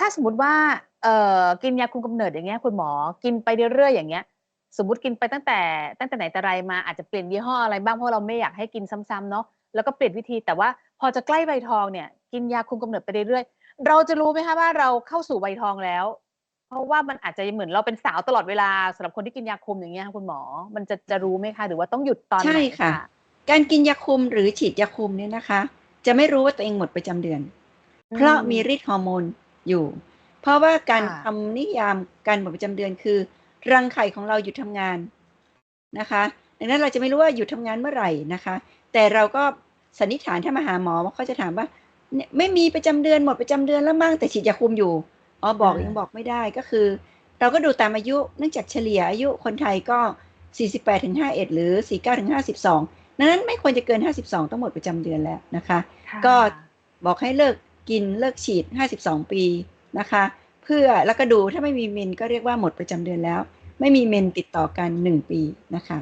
ถ้าสมมติว่าเอ่อกินยาคุมกำเนิดอย่างเงี้ยคุณหมอกินไปเรื่อยๆอย่างเงี้ย สมมติกินไปตั้งแต่ตั้งแต่ไหนแต่ไรมาอาจจะเปลี่ยนยี่ห้ออะไรบ้างเพราะเราไม่อยากให้กินซ้ำๆเนาะแล้วก็เปลี่ยนวิธีแต่ว่าพอจะใกล้วัยทองเนี่ย กินยาคุมกำเนิดไปเรื่อยๆเราจะรู้ไหมคะว่าเราเข้าสู่วัยทองแล้ว เพราะว่ามันอาจจะเหมือนเราเป็นสาวตลอดเวลาสำหรับคนที่กินยาคุมอย่างเงี้ยคุณหมอ มันจะจะรู้ไหมคะ หรือว่าต้องหยุดตอนไหนใช่ค่ะ การกินยาคุมหรือฉีดยาคุมเนี่ยนะคะ จะไม่รู้ว่าตัวเองหมดประจำเดือน เพราะมีฤทธิ์ฮอร์โมน อยู่ เพราะว่าการค่ะคำนิยามการหมดประจำเดือนคือ รังไข่ของเราหยุดทำงานนะคะดังนั้นเราจะไม่รู้ว่าหยุดทำงานเมื่อไหร่นะคะ แต่เราก็สันนิษฐานถ้ามาหาหมอเขาจะถามว่าเนี่ยไม่มีประจำเดือนหมดประจำเดือนแล้วมั่งแต่ฉีดยาคุมอยู่อ๋อบอกยังบอกไม่ได้ก็คือ เราก็ดูตามอายุเนื่องจากเฉลี่ยอายุคนไทยก็ 48ถึง51 หรือ 49ถึง52 ดังนั้นไม่ควรจะเกิน 52 ต้องหมดประจำเดือนแล้วนะคะค่ะก็บอกให้เลิก กินเลิกฉีด 52 ปีนะคะ เพื่อแล้วก็ดูถ้าไม่มีเมนก็เรียกว่าหมดประจำเดือนแล้ว ไม่มีเมนติดต่อกัน 1 ปีนะคะ